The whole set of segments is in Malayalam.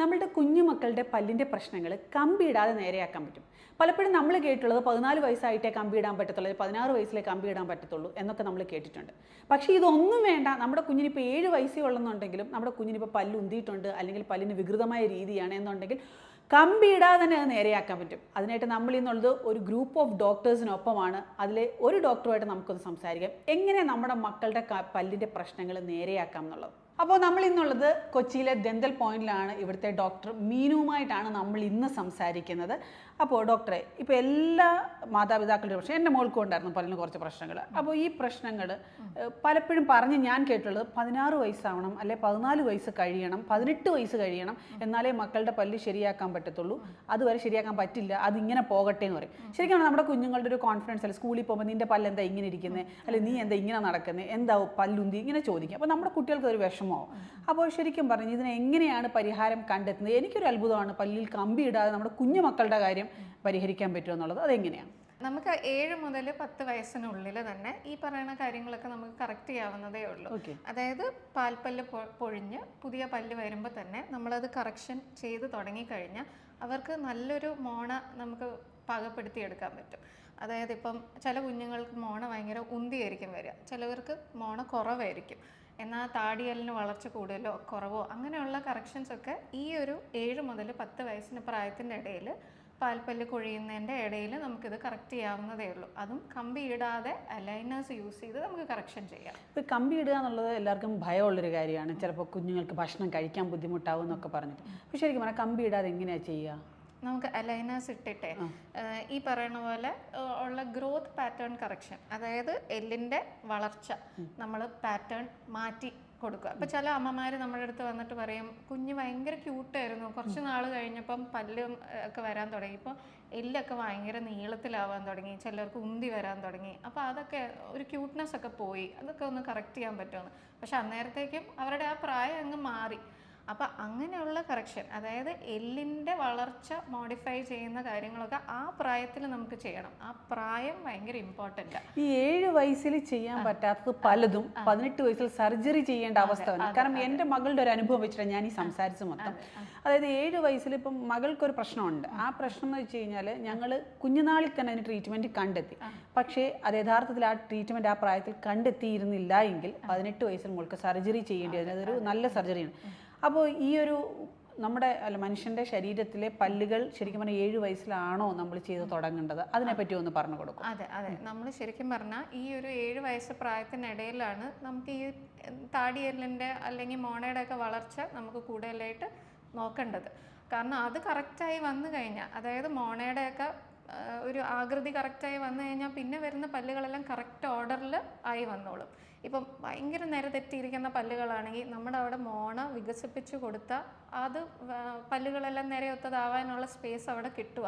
നമ്മളുടെ കുഞ്ഞുമക്കളുടെ പല്ലിന്റെ പ്രശ്നങ്ങൾ കമ്പിയിടാതെ നേരെയാക്കാൻ പറ്റും. പലപ്പോഴും നമ്മൾ കേട്ടിട്ടുള്ളത് പതിനാല് വയസ്സായിട്ടേ കമ്പിയിടാൻ പറ്റത്തുള്ളൂ പതിനാറ് വയസ്സിലേ കമ്പിയിടാൻ പറ്റത്തുള്ളൂ എന്നൊക്കെ നമ്മൾ കേട്ടിട്ടുണ്ട്. പക്ഷേ ഇതൊന്നും വേണ്ട നമ്മുടെ കുഞ്ഞിനിപ്പോൾ ഏഴ് വയസ്സേ ഉള്ളെന്നുണ്ടെങ്കിലും നമ്മുടെ കുഞ്ഞിനിപ്പോൾ പല്ല് ഉന്തിയിട്ടുണ്ട് അല്ലെങ്കിൽ പല്ലിന് വികൃതമായ രീതിയാണ് എന്നുണ്ടെങ്കിൽ കമ്പിയിടാതെ തന്നെ അത് നേരെയാക്കാൻ പറ്റും. അതിനായിട്ട് നമ്മൾ ഇന്നുള്ളത് ഒരു ഗ്രൂപ്പ് ഓഫ് ഡോക്ടേഴ്സിനൊപ്പമാണ്. അതിലെ ഒരു ഡോക്ടറുമായിട്ട് നമുക്കൊന്ന് സംസാരിക്കാം. എങ്ങനെ നമ്മുടെ മക്കളുടെ പല്ലിന്റെ പ്രശ്നങ്ങൾ നേരെയാക്കാം എന്നുള്ളത്. അപ്പോൾ നമ്മൾ ഇന്നുള്ളത് കൊച്ചിയിലെ ദന്തൽ പോയിന്റിലാണ് ഇവിടുത്തെ ഡോക്ടർ മീനുവുമായിട്ടാണ് നമ്മൾ ഇന്ന് സംസാരിക്കുന്നത്. അപ്പോൾ ഡോക്ടറെ ഇപ്പോൾ എല്ലാ മാതാപിതാക്കളുടെ പ്രശ്നം എന്റെ മോൾക്കും ഉണ്ടായിരുന്നു പലരും കുറച്ച് പ്രശ്നങ്ങൾ. അപ്പോൾ ഈ പ്രശ്നങ്ങൾ പലപ്പോഴും പറഞ്ഞ് ഞാൻ കേട്ടുള്ളത് പതിനാറ് വയസ്സാവണം അല്ലെ പതിനാല് വയസ്സ് കഴിയണം പതിനെട്ട് വയസ്സ് കഴിയണം എന്നാലേ മക്കളുടെ പല്ല് ശരിയാക്കാൻ പറ്റത്തുള്ളൂ. അതുവരെ ശരിയാക്കാൻ പറ്റില്ല അതിങ്ങനെ പോകട്ടെ എന്ന് പറയും. ശരിക്കും നമ്മുടെ കുഞ്ഞുങ്ങളുടെ ഒരു കോൺഫിഡൻസ് അല്ല സ്കൂളിൽ പോകുമ്പോൾ നിന്റെ പല്ല് എന്താ ഇങ്ങനെ ഇരിക്കുന്നത് അല്ലെ നീ എന്താ ഇങ്ങനെ നടക്കുന്നത് എന്താ പല്ലുന്തി? ഇങ്ങനെ ചോദിക്കും. അപ്പോൾ നമ്മുടെ കുട്ടികൾക്ക് ഒരു വിഷമമാവും അപ്പോൾ ശരിക്കും പറഞ്ഞു ഇതിനെ എങ്ങനെയാണ് പരിഹാരം കണ്ടെത്തുന്നത്? എനിക്കൊരു അത്ഭുതമാണ് പല്ലിൽ കമ്പി ഇടാതെ നമ്മുടെ കുഞ്ഞു മക്കളുടെ കാര്യം പരിഹരിക്കാൻ പറ്റുമോ എന്നുള്ളത്. അതെങ്ങനെയാണ്? നമുക്ക് ഏഴ് മുതൽ പത്ത് വയസ്സിനുള്ളിൽ തന്നെ ഈ പറയുന്ന കാര്യങ്ങളൊക്കെ നമുക്ക് കറക്റ്റ് ചെയ്യാവുന്നതേ ഉള്ളൂ. അതായത് പാൽപ്പല്ല് പൊഴിഞ്ഞ് പുതിയ പല്ല് വരുമ്പോൾ തന്നെ നമ്മളത് കറക്ഷൻ ചെയ്ത് തുടങ്ങിക്കഴിഞ്ഞാൽ അവർക്ക് നല്ലൊരു മോണ നമുക്ക് പാകപ്പെടുത്തിയെടുക്കാൻ പറ്റും. അതായത് ഇപ്പം ചില കുഞ്ഞുങ്ങൾക്ക് മോണ ഭയങ്കര ഉന്തിയായിരിക്കും വരിക. ചിലവർക്ക് മോണ കുറവായിരിക്കും. എന്നാൽ താടിയലിന് വളർച്ച കൂടുതലോ കുറവോ അങ്ങനെയുള്ള കറക്ഷൻസ് ഒക്കെ ഈ ഒരു ഏഴ് മുതൽ പത്ത് വയസ്സിന് പ്രായത്തിന്റെ ഇടയിൽ പാൽപ്പല്ല് കൊഴിയുന്നതിന്റെ ഇടയിൽ നമുക്കിത് കറക്റ്റ് ചെയ്യാവുന്നതേ ഉള്ളൂ. അതും കമ്പി ഇടാതെ അലൈനേഴ്സ് യൂസ് ചെയ്ത് നമുക്ക് കറക്ഷൻ ചെയ്യാം. ഇപ്പോൾ കമ്പി ഇടുക എന്നുള്ളത് എല്ലാവർക്കും ഭയമുള്ളൊരു കാര്യമാണ്. ചിലപ്പോൾ കുഞ്ഞുങ്ങൾക്ക് ഭക്ഷണം കഴിക്കാൻ ബുദ്ധിമുട്ടാവും എന്നൊക്കെ പറഞ്ഞിട്ട്. ശരിക്കും പറഞ്ഞാൽ കമ്പി ഇടാതെ എങ്ങനെയാണ് ചെയ്യുക? നമുക്ക് അലൈനേഴ്സ് ഇട്ടിട്ടേ. ഈ പറയുന്ന പോലെ ഉള്ള ഗ്രോത്ത് പാറ്റേൺ കറക്ഷൻ അതായത് എല്ലിന്റെ വളർച്ച നമ്മൾ പാറ്റേൺ മാറ്റി കൊടുക്കുക. അപ്പോൾ ചില അമ്മമാര് നമ്മുടെ അടുത്ത് വന്നിട്ട് പറയും കുഞ്ഞ് ഭയങ്കര ക്യൂട്ടായിരുന്നു കുറച്ച് നാൾ കഴിഞ്ഞപ്പം പല്ലും ഒക്കെ വരാൻ തുടങ്ങി. ഇപ്പോൾ എല്ലൊക്കെ ഭയങ്കര നീളത്തിലാവാൻ തുടങ്ങി. ചിലർക്ക് ഉന്തി വരാൻ തുടങ്ങി. അപ്പോൾ അതൊക്കെ ഒരു ക്യൂട്ട്നെസ് ഒക്കെ പോയി. അതൊക്കെ ഒന്ന് കറക്റ്റ് ചെയ്യാൻ പറ്റുമെന്ന്. പക്ഷെ അന്നേരത്തേക്കും അവരുടെ ആ പ്രായം അങ്ങ് മാറി. അപ്പം അങ്ങനെയുള്ള കറക്ഷൻ അതായത് എല്ലിന്റെ വളർച്ച മോഡിഫൈ ചെയ്യുന്ന കാര്യങ്ങളൊക്കെ ആ പ്രായത്തിൽ നമുക്ക് ചെയ്യണം. ആ പ്രായം ഭയങ്കര ഇമ്പോർട്ടന്റ് ഈ ഏഴ് വയസ്സിൽ ചെയ്യാൻ പറ്റാത്തത് പലതും പതിനെട്ട് വയസ്സിൽ സർജറി ചെയ്യേണ്ട അവസ്ഥ വന്നു. കാരണം എന്റെ മകളുടെ ഒരു അനുഭവം വെച്ചിട്ടാണ് ഞാൻ ഈ സംസാരിച്ച് മൊത്തം. അതായത് ഏഴ് വയസ്സിൽ ഇപ്പം മകൾക്കൊരു പ്രശ്നമുണ്ട്. ആ. പ്രശ്നം എന്ന് വെച്ച് കഴിഞ്ഞാൽ ഞങ്ങൾ കുഞ്ഞുനാളിൽ തന്നെ അതിന് ട്രീറ്റ്മെന്റ് കണ്ടെത്തി. പക്ഷേ അത് യഥാർത്ഥത്തിൽ ആ ട്രീറ്റ്മെന്റ് ആ പ്രായത്തിൽ കണ്ടെത്തിയിരുന്നില്ല എങ്കിൽ പതിനെട്ട് വയസ്സിൽ മുകൾക്ക് സർജറി ചെയ്യേണ്ടി അതൊരു നല്ല സർജറിയാണ് അപ്പോൾ ഈ ഒരു നമ്മുടെ അല്ല മനുഷ്യന്റെ ശരീരത്തിലെ പല്ലുകൾ ശരിക്കും പറഞ്ഞാൽ ഏഴ് വയസ്സിലാണോ നമ്മൾ ചെയ്ത് തുടങ്ങേണ്ടത്? അതിനെപ്പറ്റി ഒന്ന് പറഞ്ഞു കൊടുക്കും. അതെ അതെ. നമ്മൾ ശരിക്കും പറഞ്ഞാൽ ഈ ഒരു ഏഴ് വയസ്സ് പ്രായത്തിനിടയിലാണ് നമുക്ക് ഈ താടിയെല്ലിന്റെ അല്ലെങ്കിൽ മോണയുടെ ഒക്കെ വളർച്ച നമുക്ക് കൂടുതലായിട്ട് നോക്കേണ്ടത്. കാരണം അത് കറക്റ്റായി വന്നു കഴിഞ്ഞാൽ അതായത് മോണയുടെയൊക്കെ ഒരു ആകൃതി കറക്റ്റായി വന്നു കഴിഞ്ഞാൽ പിന്നെ വരുന്ന പല്ലുകളെല്ലാം കറക്റ്റ് ഓർഡറിൽ ആയി വന്നോളും. ഇപ്പം ഭയങ്കര നേരെ തെറ്റിയിരിക്കുന്ന പല്ലുകളാണെങ്കിൽ നമ്മുടെ അവിടെ മോണ വികസിപ്പിച്ചു കൊടുത്ത അത് പല്ലുകളെല്ലാം നേരെ ഒത്തതാവാനുള്ള സ്പേസ് അവിടെ കിട്ടുക.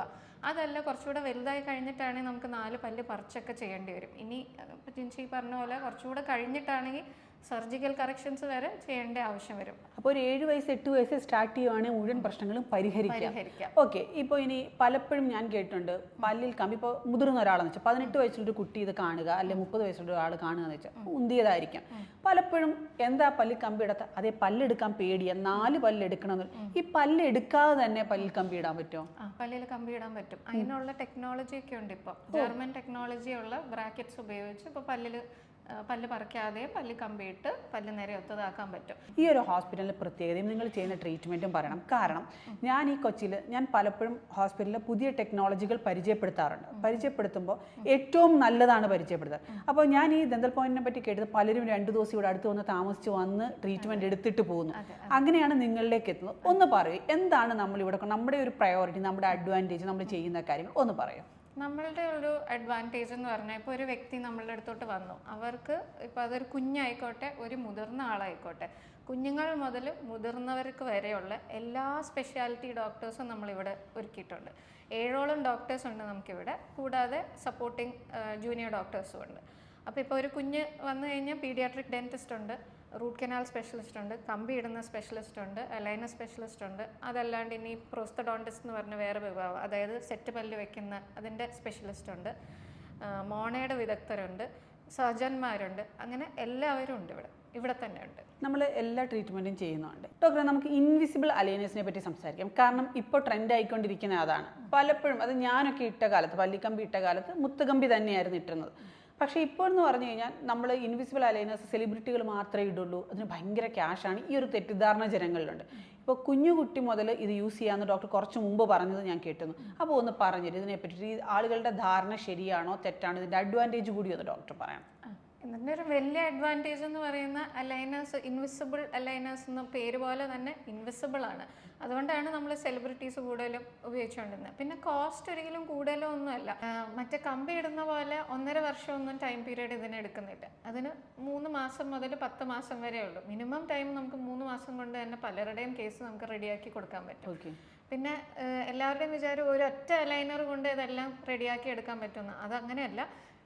അതല്ല കുറച്ചുകൂടെ വലുതായി കഴിഞ്ഞിട്ടാണെങ്കിൽ നമുക്ക് നാല് പല്ല് പറിച്ചൊക്കെ ചെയ്യേണ്ടി വരും. ഇനി ജിൻഷി പറഞ്ഞ പോലെ കുറച്ചുകൂടെ കഴിഞ്ഞിട്ടാണെങ്കിൽ സർജിക്കൽ കറക്ഷൻസ് വരെ ചെയ്യേണ്ട ആവശ്യം വരും. അപ്പോൾ ഒരു ഏഴ് വയസ്സ് എട്ട് വയസ്സ് സ്റ്റാർട്ട് ചെയ്യുവാണെങ്കിൽ മുഴുവൻ പ്രശ്നങ്ങളും പരിഹരിക്കാം. ഓക്കെ ഇപ്പോൾ ഇനി പലപ്പോഴും ഞാൻ കേട്ടിട്ടുണ്ട് പല്ലിൽ കമ്പി ഇപ്പോൾ മുതിർന്ന ഒരാളെന്ന് വെച്ചാൽ പതിനെട്ട് വയസ്സിലൊരു കുട്ടി ഇത് കാണുക അല്ലെങ്കിൽ മുപ്പത് വയസ്സുള്ള ഒരാൾ കാണുക എന്ന് വെച്ചാൽ ഉന്തിയതായിരിക്കാം. പലപ്പോഴും എന്താ പല്ലിൽ കമ്പി ഇടത്ത അതേ പല്ലെടുക്കാൻ പേടിയാ നാല് പല്ലെടുക്കണം ഈ പല്ലെടുക്കാതെ തന്നെ പല്ലിൽ കമ്പി ഇടാൻ പറ്റുമോ പല്ലിൽ കമ്പി ഇടാൻ പറ്റും. അതിനുള്ള ടെക്നോളജി ഒക്കെ ഉണ്ട് ഇപ്പോൾ ജർമ്മൻ ടെക്നോളജി ഉള്ള ബ്രാക്കറ്റ്സ് ഉപയോഗിച്ച് ഇപ്പോൾ പല്ലിൽ പല്ല് പറിക്കാതെ പല്ല് കമ്പിയിട്ട് പല്ല് നേരെ ഒത്തതാക്കാൻ പറ്റും. ഈ ഒരു ഹോസ്പിറ്റലിലെ പ്രത്യേകതയും നിങ്ങൾ ചെയ്യുന്ന ട്രീറ്റ്മെന്റും പറയണം. കാരണം ഞാൻ ഈ കൊച്ചിയിൽ ഞാൻ പലപ്പോഴും ഹോസ്പിറ്റലിലെ പുതിയ ടെക്നോളജികൾ പരിചയപ്പെടുത്താറുണ്ട്. പരിചയപ്പെടുത്തുമ്പോൾ ഏറ്റവും നല്ലതാണ് പരിചയപ്പെടുത്തുക അപ്പോൾ ഞാൻ ഈ ദന്തൽ പോയിന്റിനെ പറ്റി കേട്ടത് പലരും രണ്ട് ദിവസം ഇവിടെ അടുത്ത് വന്ന് താമസിച്ച് വന്ന് ട്രീറ്റ്മെന്റ് എടുത്തിട്ട് പോകുന്നു. അങ്ങനെയാണ് നിങ്ങളിലേക്ക് എത്തുന്നത്. ഒന്ന് പറയൂ എന്താണ് നമ്മൾ ഇവിടെ നമ്മുടെ ഒരു പ്രയോറിറ്റി നമ്മുടെ അഡ്വാന്റേജ് നമ്മൾ ചെയ്യുന്ന കാര്യങ്ങൾ ഒന്ന് പറയൂ. നമ്മളുടെ ഒരു അഡ്വാന്റേജ് എന്ന് പറഞ്ഞാൽ ഇപ്പോൾ ഒരു വ്യക്തി നമ്മളുടെ അടുത്തോട്ട് വന്നു. അവർക്ക് ഇപ്പോൾ അതൊരു കുഞ്ഞായിക്കോട്ടെ ഒരു മുതിർന്ന ആളായിക്കോട്ടെ. കുഞ്ഞുങ്ങൾ മുതൽ മുതിർന്നവർക്ക് വരെയുള്ള എല്ലാ സ്പെഷ്യാലിറ്റി ഡോക്ടേഴ്സും നമ്മളിവിടെ ഒരുക്കിയിട്ടുണ്ട്. ഏഴോളം ഡോക്ടേഴ്സ് ഉണ്ട് നമുക്കിവിടെ. കൂടാതെ സപ്പോർട്ടിങ് ജൂനിയർ ഡോക്ടേഴ്സും ഉണ്ട്. അപ്പോൾ ഇപ്പോൾ ഒരു കുഞ്ഞ് വന്നു കഴിഞ്ഞാൽ പീഡിയാട്രിക് ഡെന്റിസ്റ്റ് ഉണ്ട് റൂട്ട് കനാൽ സ്പെഷ്യലിസ്റ്റ് ഉണ്ട് കമ്പി ഇടുന്ന സ്പെഷ്യലിസ്റ്റ് ഉണ്ട് അലൈന സ്പെഷ്യലിസ്റ്റ് ഉണ്ട്. അതല്ലാണ്ട് ഇനി പ്രോസ്തഡോണ്ടിസ്റ്റ് എന്ന് പറഞ്ഞ വേറെ വിഭാഗം അതായത് സെറ്റ് പല്ല് വെക്കുന്ന അതിന്റെ സ്പെഷ്യലിസ്റ്റ് ഉണ്ട്. മോണയുടെ വിദഗ്ധരുണ്ട് സർജന്മാരുണ്ട് അങ്ങനെ എല്ലാവരും ഉണ്ട് ഇവിടെ. ഇവിടെ തന്നെ ഉണ്ട്. നമ്മൾ എല്ലാ ട്രീറ്റ്മെന്റും ചെയ്യുന്നുണ്ട്. ഡോക്ടറെ നമുക്ക് ഇൻവിസിബിൾ അലൈനേഴ്സിനെ പറ്റി സംസാരിക്കാം. കാരണം ഇപ്പോൾ ട്രെൻഡ് ആയിക്കൊണ്ടിരിക്കുന്ന അതാണ്. പലപ്പോഴും അത് ഞാനൊക്കെ ഇട്ട കാലത്ത് പല്ലിക്കമ്പി ഇട്ട കാലത്ത് മുത്തുകമ്പി തന്നെയായിരുന്നു ഇട്ടിരുന്നത്. പക്ഷേ ഇപ്പോൾ എന്ന് പറഞ്ഞു കഴിഞ്ഞാൽ നമ്മൾ ഇൻവിസിബിൾ അലൈനേഴ്സ് സെലിബ്രിറ്റികൾ മാത്രമേ ഇടുള്ളൂ. അതിന് ഭയങ്കര ക്യാഷാണ് ഈ ഒരു തെറ്റിദ്ധാരണ ജനങ്ങളിലുണ്ട്. ഇപ്പോൾ കുഞ്ഞു കുട്ടി മുതൽ ഇത് യൂസ് ചെയ്യാമെന്ന് ഡോക്ടർ കുറച്ച് മുമ്പ് പറഞ്ഞത് ഞാൻ കേട്ടിരുന്നു. അപ്പോൾ ഒന്ന് പറഞ്ഞിട്ട് ഇതിനെപ്പറ്റി ആളുകളുടെ ധാരണ ശരിയാണോ തെറ്റാണോ? ഇതിന്റെ അഡ്വാന്റേജ് കൂടി ഒന്ന് ഡോക്ടർ പറയണം ഇതിന്റെ ഒരു വലിയ അഡ്വാന്റേജ് എന്ന് പറയുന്ന അലൈനേഴ്സ് ഇൻവിസിബിൾ അലൈനേഴ്സ് എന്ന പേര് പോലെ തന്നെ ഇൻവിസിബിൾ ആണ്. അതുകൊണ്ടാണ് നമ്മൾ സെലിബ്രിറ്റീസ് കൂടുതലും ഉപയോഗിച്ചുകൊണ്ടിരുന്നത്. പിന്നെ കോസ്റ്റ് ഒരിക്കലും കൂടുതലോ ഒന്നുമല്ല. മറ്റേ കമ്പി ഇടുന്ന പോലെ ഒന്നര വർഷമൊന്നും ടൈം പീരീഡ് ഇതിന് എടുക്കുന്നില്ല. അതിന് മൂന്ന് മാസം മുതൽ പത്ത് മാസം വരെ ഉള്ളൂ. മിനിമം ടൈം നമുക്ക് മൂന്ന് മാസം കൊണ്ട് തന്നെ പലരുടെയും കേസ് നമുക്ക് റെഡിയാക്കി കൊടുക്കാൻ പറ്റും. ഓക്കെ പിന്നെ എല്ലാവരുടെയും വിചാരം ഒരു അലൈനർ ലൈനർ കൊണ്ട് ഇതെല്ലാം റെഡിയാക്കി എടുക്കാൻ പറ്റുമെന്ന്. അതങ്ങനെയല്ല.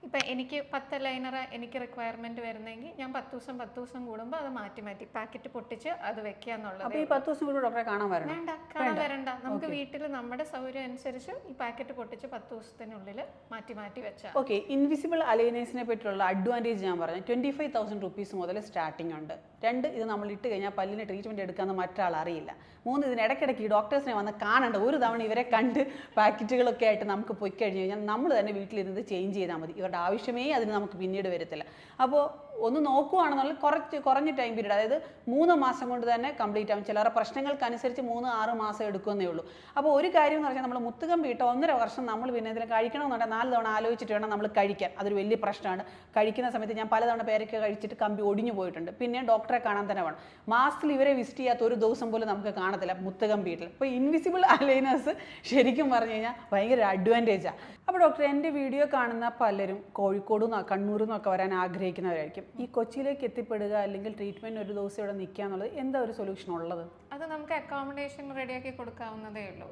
ഇപ്പം എനിക്ക് പത്ത് ലൈനർ എനിക്ക് റിക്വയർമെന്റ് വരുന്നെങ്കിൽ ഞാൻ പത്ത് ദിവസം പത്ത് ദിവസം കൂടുമ്പോൾ അത് മാറ്റി മാറ്റി പാക്കറ്റ് പൊട്ടിച്ച് അത് വെക്കുക എന്നുള്ളത് ഈ പത്ത് ദിവസം കൂടി ഡോക്ടറെ കാണാൻ വരണം. വേണ്ട കാണാൻ വരണ്ട. നമുക്ക് വീട്ടിൽ നമ്മുടെ സൗകര്യം അനുസരിച്ച് ഈ പാക്കറ്റ് പൊട്ടിച്ച് പത്ത് ദിവസത്തിനുള്ളിൽ മാറ്റി മാറ്റി വെച്ചാൽ ഓക്കെ ഇൻവിസിബിൾ അലൈനേഴ്സിനെ പറ്റിയുള്ള അഡ്വാന്റേജ് ഞാൻ പറഞ്ഞു. ട്വന്റി ഫൈവ് തൗസൻഡ് റുപ്പീസ് മുതൽ സ്റ്റാർട്ടിംഗ് ഉണ്ട്. രണ്ട് ഇത് നമ്മൾ ഇട്ട് കഴിഞ്ഞാൽ പല്ലിന് ട്രീറ്റ്മെന്റ് എടുക്കാമെന്ന് മറ്റൊരാൾ അറിയില്ല. മൂന്ന് ഇതിന് ഇടയ്ക്കിടയ്ക്ക് ഈ ഡോക്ടേഴ്സിനെ വന്ന് കാണണ്ട. ഒരു തവണ ഇവരെ കണ്ട് പാക്കറ്റുകളൊക്കെ ആയിട്ട് നമുക്ക് പോയി കഴിഞ്ഞ് കഴിഞ്ഞാൽ നമ്മൾ തന്നെ വീട്ടിലിരുന്ന് ചേഞ്ച് ചെയ്താൽ മതി. ഇവരുടെ ആവശ്യമേ അതിന് നമുക്ക് പിന്നീട് വരത്തില്ല. അപ്പോൾ ഒന്ന് നോക്കുവാണെന്നുള്ള കുറച്ച് കുറഞ്ഞ ടൈം പീരീഡ് അതായത് മൂന്ന് മാസം കൊണ്ട് തന്നെ കംപ്ലീറ്റ് ആവും. ചിലരുടെ പ്രശ്നങ്ങൾക്കനുസരിച്ച് മൂന്ന് ആറ് മാസം എടുക്കുന്നേ ഉള്ളൂ. അപ്പോൾ ഒരു കാര്യം എന്ന് പറഞ്ഞാൽ നമ്മൾ മുത്തുകമ്പി ഇട്ട ഒന്നര വർഷം നമ്മൾ പിന്നെ ഇതിൽ കഴിക്കണമെന്നുണ്ടെങ്കിൽ നാല് തവണ ആലോചിച്ചിട്ട് വേണം നമ്മൾ കഴിക്കാൻ. അതൊരു വലിയ പ്രശ്നമാണ്. കഴിക്കുന്ന സമയത്ത് ഞാൻ പലതവണ പേരൊക്കെ കഴിച്ചിട്ട് കമ്പി ഒടിഞ്ഞു പോയിട്ടുണ്ട്. പിന്നെ ഡോക്ടറെ കാണാൻ തന്നെ വേണം. മാസത്തിൽ ഇവരെ വിസിറ്റ് ചെയ്യാത്ത ഒരു ദിവസം പോലും നമുക്ക് കാണത്തില്ല മുത്തുകമ്പി ഇട്ടില്ല അപ്പോൾ ഇൻവിസിബിൾ അലൈനേഴ്സ് ശരിക്കും പറഞ്ഞു കഴിഞ്ഞാൽ ഭയങ്കര അഡ്വാന്റേജാണ് അപ്പോൾ ഡോക്ടർ എന്റെ വീഡിയോ കാണുന്ന പലരും കോഴിക്കോട് നിന്നോ കണ്ണൂരിൽ നിന്നൊക്കെ വരാൻ ആഗ്രഹിക്കുന്നവരായിരിക്കും. ഈ കൊച്ചിയിലേക്ക് എത്തിപ്പെടുക അല്ലെങ്കിൽ ട്രീറ്റ്മെന്റ് ഒരു ദിവസം ഇവിടെ നിൽക്കുക എന്നുള്ളത് എന്താ ഒരു സൊല്യൂഷൻ ഉള്ളത്? അത് നമുക്ക് അക്കോമഡേഷൻ റെഡിയാക്കി കൊടുക്കാവുന്നതേ ഉള്ളൂ.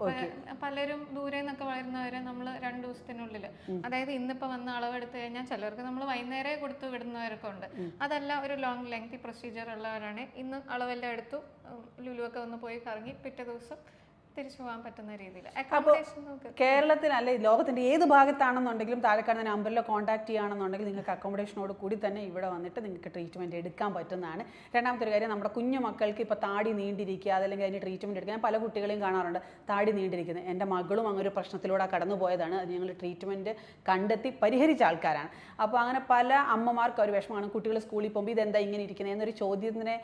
പലരും ദൂരെ നിന്നൊക്കെ വരുന്നവരെ നമ്മൾ രണ്ട് ദിവസത്തിനുള്ളിൽ അതായത് ഇന്നിപ്പോ വന്ന അളവെടുത്ത് കഴിഞ്ഞാൽ ചിലർക്ക് നമ്മൾ വൈകുന്നേരം കൊടുത്തു വിടുന്നവരൊക്കെ ഉണ്ട്. അതല്ല ഒരു ലോങ് ലെങ്തി പ്രൊസീജിയർ ഉള്ളവരാണ് ഇന്ന് അളവെല്ലാം എടുത്തു ലുലുവൊക്കെ ഒന്ന് പോയി കറങ്ങി പിറ്റേ ദിവസം തിരിച്ചു പോകാൻ പറ്റുന്ന രീതിയിൽ. ലോകത്തിന്റെ ഏത് ഭാഗത്താണെന്നുണ്ടെങ്കിലും താഴെ കാണുന്ന നമ്പറിൽ കോൺടാക്ട് ചെയ്യുകയാണെന്നുണ്ടെങ്കിൽ നിങ്ങൾക്ക് അക്കോമഡേഷനോട് കൂടി തന്നെ ഇവിടെ വന്നിട്ട് നിങ്ങൾക്ക് ട്രീറ്റ്മെന്റ് എടുക്കാൻ പറ്റുന്നതാണ്. രണ്ടാമത്തെ ഒരു കാര്യം നമ്മുടെ കുഞ്ഞു മക്കൾക്ക് ഇപ്പോൾ താടി നീണ്ടിരിക്കുക അതല്ലെങ്കിൽ അതിന് ട്രീറ്റ്മെന്റ് എടുക്കുക ഞാൻ പല കുട്ടികളെയും കാണാറുണ്ട്. താടി നീണ്ടിരിക്കുന്നത്. എന്റെ മകളും അങ്ങനെ ഒരു പ്രശ്നത്തിലൂടെ കടന്നു പോയതാണ് അത് ഞങ്ങൾ ട്രീറ്റ്മെന്റ് കണ്ടെത്തി പരിഹരിച്ച ആൾക്കാരാണ്. അപ്പോൾ അങ്ങനെ പല അമ്മമാർക്ക് ഒരു വിഷമമാണ്. കുട്ടികൾ സ്കൂളിൽ പോകുമ്പോൾ ഇതെന്താ ഇങ്ങനെ ഇരിക്കുന്നത് എന്നൊരു ചോദ്യത്തിനെ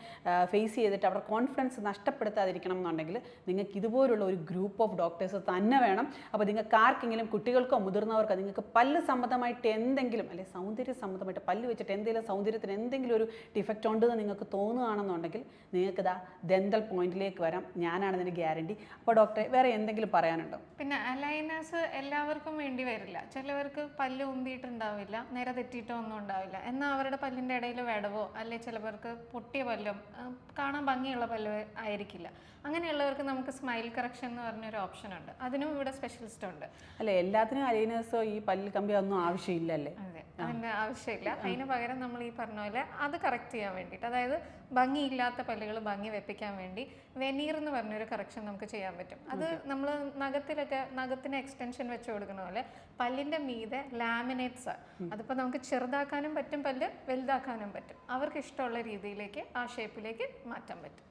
ഫേസ് ചെയ്തിട്ട് അവരുടെ കോൺഫിഡൻസ് നഷ്ടപ്പെടുത്താതിരിക്കണം എന്നുണ്ടെങ്കിൽ നിങ്ങൾക്ക് ഇതുപോലുള്ള ഒരു ഗ്രൂപ്പ് ഓഫ് ഡോക്ടേഴ്സ് തന്നെ വേണം. അപ്പോൾ നിങ്ങൾക്ക് ആർക്കെങ്കിലും കുട്ടികൾക്കോ മുതിർന്നവർക്കോ നിങ്ങൾക്ക് പല്ല് സംബന്ധമായിട്ട് എന്തെങ്കിലും അല്ലെങ്കിൽ സൗന്ദര്യ സംബന്ധമായിട്ട് പല്ല് വെച്ചിട്ട് എന്തെങ്കിലും സൗന്ദര്യത്തിന് എന്തെങ്കിലും ഒരു ഡിഫക്റ്റ് ഉണ്ടെന്ന് നിങ്ങൾക്ക് തോന്നുകയാണെന്നുണ്ടെങ്കിൽ നിങ്ങൾക്ക് ഇതാ ദന്തൽ പോയിന്റിലേക്ക് വരാം. ഞാനാണ് ഇതിന് ഗ്യാരണ്ടി അപ്പോൾ ഡോക്ടറെ വേറെ എന്തെങ്കിലും പറയാനുണ്ടോ? പിന്നെ അലൈനേഴ്സ് എല്ലാവർക്കും വേണ്ടി വരില്ല. ചിലവർക്ക് പല്ല് ഉന്തിയിട്ടുണ്ടാവില്ല നേരെ തെറ്റിയിട്ടോ ഒന്നും ഉണ്ടാവില്ല. എന്നാൽ അവരുടെ പല്ലിന്റെ ഇടയിൽ വിടവോ അല്ലെ ചിലവർക്ക് പൊട്ടിയ പല്ലും കാണാൻ ഭംഗിയുള്ള പല്ല് ആയിരിക്കില്ല. അങ്ങനെയുള്ളവർക്ക് നമുക്ക് സ്മൈൽ കറക്ഷൻ എന്ന് പറഞ്ഞൊരു ഓപ്ഷൻ ഉണ്ട്. അതിനും ഇവിടെ സ്പെഷ്യലിസ്റ്റ് ഉണ്ട്. അല്ലെ എല്ലാത്തിനും അലൈനേഴ്സോ ഈ പല്ല് കമ്പി ഒന്നും ആവശ്യമില്ലല്ലേ? അതെ അതിന്റെ ആവശ്യമില്ല. അതിന് പകരം നമ്മൾ ഈ പറഞ്ഞ പോലെ അത് കറക്റ്റ് ചെയ്യാൻ വേണ്ടിയിട്ട് അതായത് ഭംഗിയില്ലാത്ത പല്ലുകൾ ഭംഗി വെപ്പിക്കാൻ വേണ്ടി വെനീർ എന്ന് പറഞ്ഞൊരു കറക്ഷൻ നമുക്ക് ചെയ്യാൻ പറ്റും. അത് നമ്മൾ നഖത്തിലൊക്കെ നഖത്തിന് എക്സ്റ്റൻഷൻ വെച്ച് കൊടുക്കുന്ന പോലെ പല്ലിന്റെ മീതെ ലാമിനേറ്റ്സ് അതിപ്പോ നമുക്ക് ചെറുതാക്കാനും പറ്റും പല്ല് വലുതാക്കാനും പറ്റും. അവർക്ക് ഇഷ്ടമുള്ള രീതിയിലേക്ക് ആ ഷേപ്പിലേക്ക് മാറ്റാൻ പറ്റും.